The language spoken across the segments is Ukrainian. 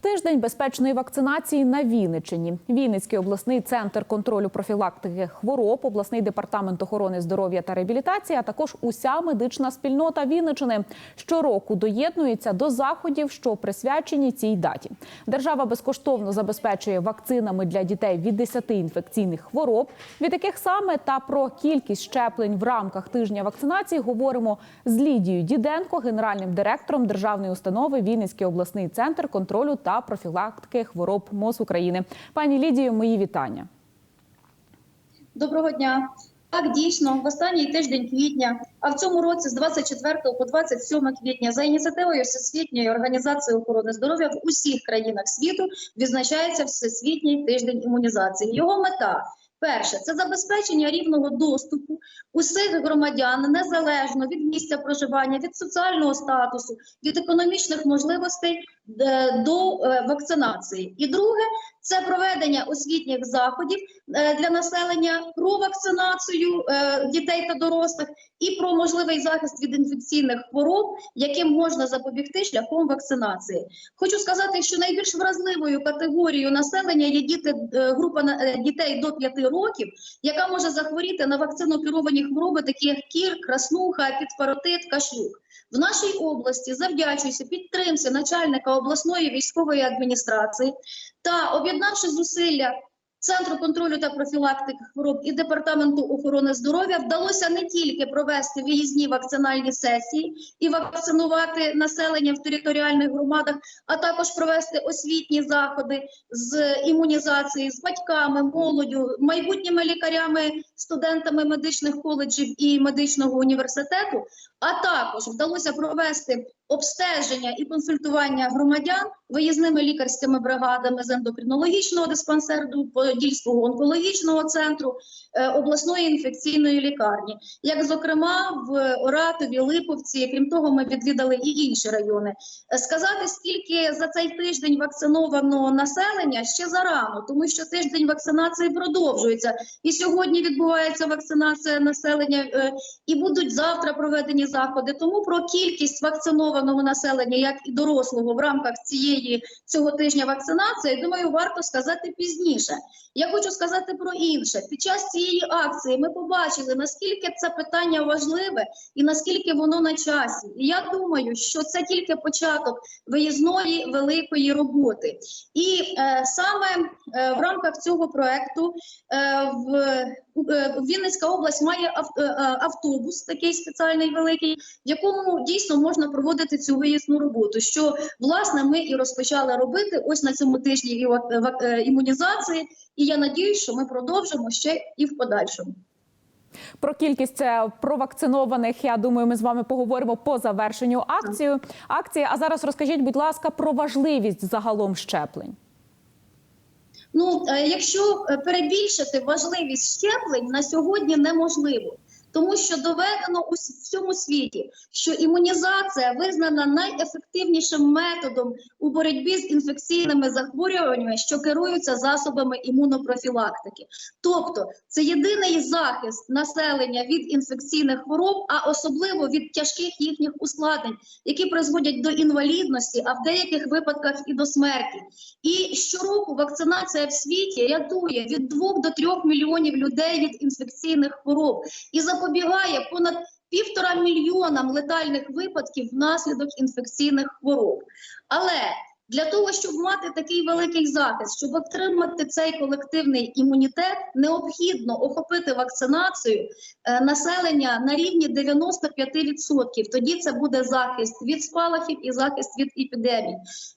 Тиждень безпечної вакцинації на Вінниччині. Вінницький обласний центр контролю профілактики хвороб, обласний департамент охорони здоров'я та реабілітації, а також уся медична спільнота Вінниччини щороку доєднується до заходів, що присвячені цій даті. Держава безкоштовно забезпечує вакцинами для дітей від 10 інфекційних хвороб. Від яких саме та про кількість щеплень в рамках тижня вакцинації говоримо з Лідією Діденко, генеральним директором державної установи Вінницький обласний центр контролю профілактики хвороб МОЗ України. Пані Лідію, мої вітання. Доброго дня. Так, дійсно, в останній тиждень квітня, а в цьому році з 24 по 27 квітня за ініціативою Всесвітньої організації охорони здоров'я в усіх країнах світу відзначається Всесвітній тиждень імунізації. Його мета перше це забезпечення рівного доступу усіх громадян незалежно від місця проживання, від соціального статусу, від економічних можливостей до е, вакцинації. І друге це проведення освітніх заходів е, для населення про вакцинацію е, дітей та дорослих і про можливий захист від інфекційних хвороб, яким можна запобігти шляхом вакцинації. Хочу сказати, що найбільш вразливою категорією населення є діти е, група е, дітей до 5 років, яка може захворіти на вакцинокеровані хвороби, такі як кір, краснуха, підпаротит, кашлюк. В нашій області, завдячуюся підтримці начальника обласної військової адміністрації та об'єднавши зусилля Центру контролю та профілактики хвороб і департаменту охорони здоров'я, вдалося не тільки провести виїзні вакцинальні сесії і вакцинувати населення в територіальних громадах, а також провести освітні заходи з імунізації з батьками, молоддю, майбутніми лікарями, студентами медичних коледжів і медичного університету. А також вдалося провести обстеження і консультування громадян виїзними лікарськими бригадами з ендокринологічного диспансеру, Подільського онкологічного центру, е, обласної інфекційної лікарні, як зокрема в Оратові, Липовці. Крім того, ми відвідали і інші райони. Е, Сказати, скільки за цей тиждень вакциновано населення ще зарано, тому що тиждень вакцинації продовжується. І сьогодні відбувається вакцинація населення, е, і будуть завтра проведені заходи. Тому про кількість вакцинованого населення, як і дорослого, в рамках цієї цього тижня вакцинації, думаю, варто сказати пізніше. Я хочу сказати про інше. Під час цієї акції ми побачили, наскільки це питання важливе і наскільки воно на часі. І я думаю, що це тільки початок виїзної великої роботи. І е, саме е, в рамках цього проекту е, в е, Вінницька область має е, е, автобус, такий спеціальний великий, в якому дійсно можна проводити цю виїзну роботу. Що власне ми і розпочали робити ось на цьому тижні і е, імунізації. І я надіюсь, що ми продовжимо ще і в подальшому. Про кількість е, провакцинованих, я думаю, ми з вами поговоримо по завершенню акції. акції. А зараз розкажіть, будь ласка, про важливість загалом щеплень. Ну, е, якщо перебільшити важливість щеплень на сьогодні неможливо. Тому що доведено у всьому світі, що імунізація визнана найефективнішим методом у боротьбі з інфекційними захворюваннями, що керуються засобами імунопрофілактики. Тобто це єдиний захист населення від інфекційних хвороб, а особливо від тяжких їхніх ускладнень, які призводять до інвалідності, а в деяких випадках і до смерті. І щороку вакцинація в світі рятує від 2 до 3 мільйонів людей від інфекційних хвороб і запобігає понад півтора мільйонам летальних випадків внаслідок інфекційних хвороб. Але для того, щоб мати такий великий захист, щоб отримати цей колективний імунітет, необхідно охопити вакцинацію е, населення на рівні 95%. Тоді це буде захист від спалахів і захист від епідемій.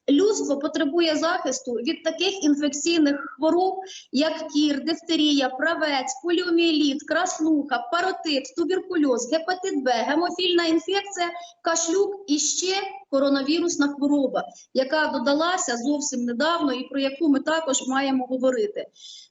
Людство потребує захисту від таких інфекційних хвороб, як кір, дифтерія, правець, поліоміеліт, краснуха, паротит, туберкульоз, гепатит Б, гемофільна інфекція, кашлюк і ще коронавірусна хвороба, яка додалася зовсім недавно і про яку ми також маємо говорити.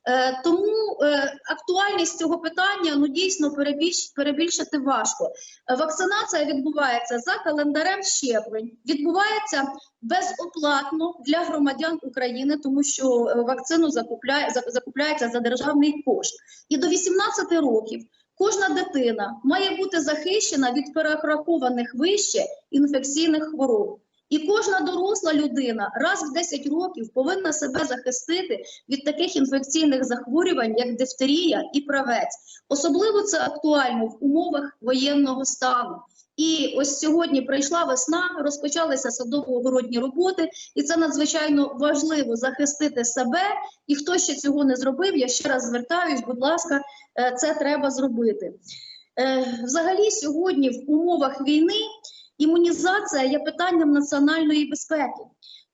Е, тому е, актуальність цього питання ну дійсно перебільш, перебільшити важко. Вакцинація відбувається за календарем щеплень, відбувається безоплатно для громадян України, тому що е, вакцину закупляє закупляється за державний кошт. І до 18 років кожна дитина має бути захищена від перерахованих вище інфекційних хвороб. І кожна доросла людина раз в 10 років повинна себе захистити від таких інфекційних захворювань, як дифтерія і правець. Особливо це актуально в умовах воєнного стану. І ось сьогодні прийшла весна, розпочалися садово-огородні роботи, і це надзвичайно важливо захистити себе. І хто ще цього не зробив, я ще раз звертаюсь, будь ласка, е, це треба зробити. Е, Взагалі, сьогодні в умовах війни імунізація є питанням національної безпеки.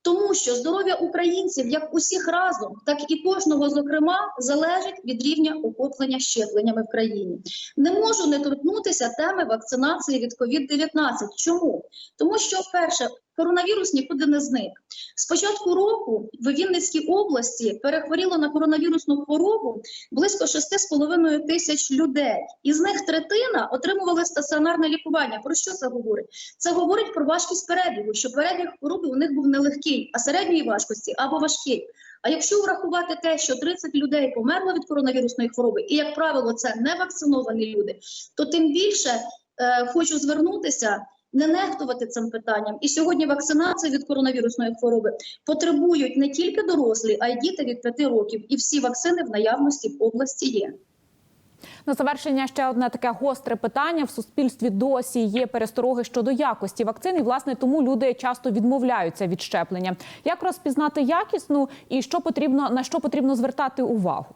Тому що здоров'я українців, як усіх разом, так і кожного зокрема, залежить від рівня охоплення щепленнями в країні. Не можу не торкнутися теми вакцинації від COVID-19. Чому? Тому що, перше, коронавірус нікуди не зник. З початку року в Вінницькій області перехворіло на коронавірусну хворобу близько 6,5 тисяч людей. Із них третина отримували стаціонарне лікування. Про що це говорить? Це говорить про важкість перебігу, що перебіг хвороби у них був не легкий, а середньої важкості або важкий. А якщо врахувати те, що 30 людей померло від коронавірусної хвороби, і як правило, це не вакциновані люди, то тим більше е, хочу звернутися. Не нехтувати цим питанням. І сьогодні вакцинація від коронавірусної хвороби потребують не тільки дорослі, а й діти від 5 років. І всі вакцини в наявності в області є. На завершення ще одне таке гостре питання в суспільстві. Досі є перестороги щодо якості вакцин, і власне тому люди часто відмовляються від щеплення. Як розпізнати якісну і що потрібно на що потрібно звертати увагу?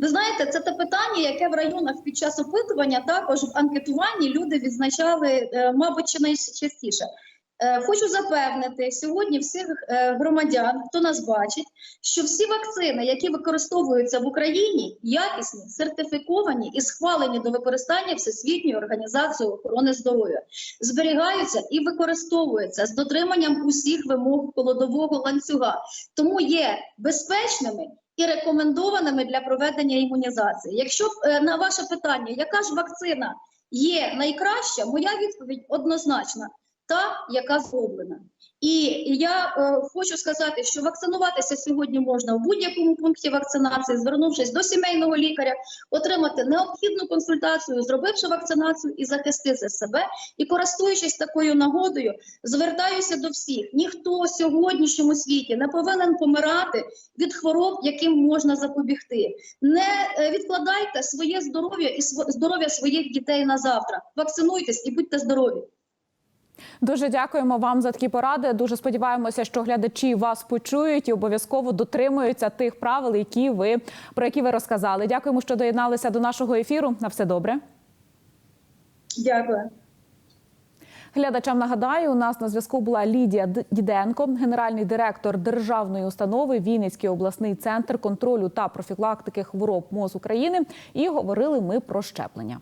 Ви знаєте, це те питання, яке в районах під час опитування також в анкетуванні люди відзначали, е, мабуть, чи найчастіше. Е, Хочу запевнити сьогодні всіх е, громадян, хто нас бачить, що всі вакцини, які використовуються в Україні, якісні, сертифіковані і схвалені до використання Всесвітньої організації охорони здоров'я, зберігаються і використовуються з дотриманням усіх вимог холодового ланцюга, тому є безпечними і рекомендованими для проведення імунізації. Якщо е, на ваше питання, яка ж вакцина є найкраща, моя відповідь однозначна та, яка зроблена. І я е, хочу сказати, що вакцинуватися сьогодні можна в будь-якому пункті вакцинації, звернувшись до сімейного лікаря, отримати необхідну консультацію, зробивши вакцинацію і захистити себе. І користуючись такою нагодою, звертаюся до всіх: ніхто в сьогоднішньому світі не повинен помирати від хвороб, яким можна запобігти. Не е, відкладайте своє здоров'я і здоров'я своїх дітей на завтра. Вакцинуйтесь і будьте здорові. Дуже дякуємо вам за такі поради. Дуже сподіваємося, що глядачі вас почують і обов'язково дотримуються тих правил, які ви про які ви розказали. Дякуємо, що доєдналися до нашого ефіру. На все добре. Дякую. Глядачам нагадаю, у нас на зв'язку була Лідія Діденко, генеральний директор державної установи Вінницький обласний центр контролю та профілактики хвороб МОЗ України. І говорили ми про щеплення.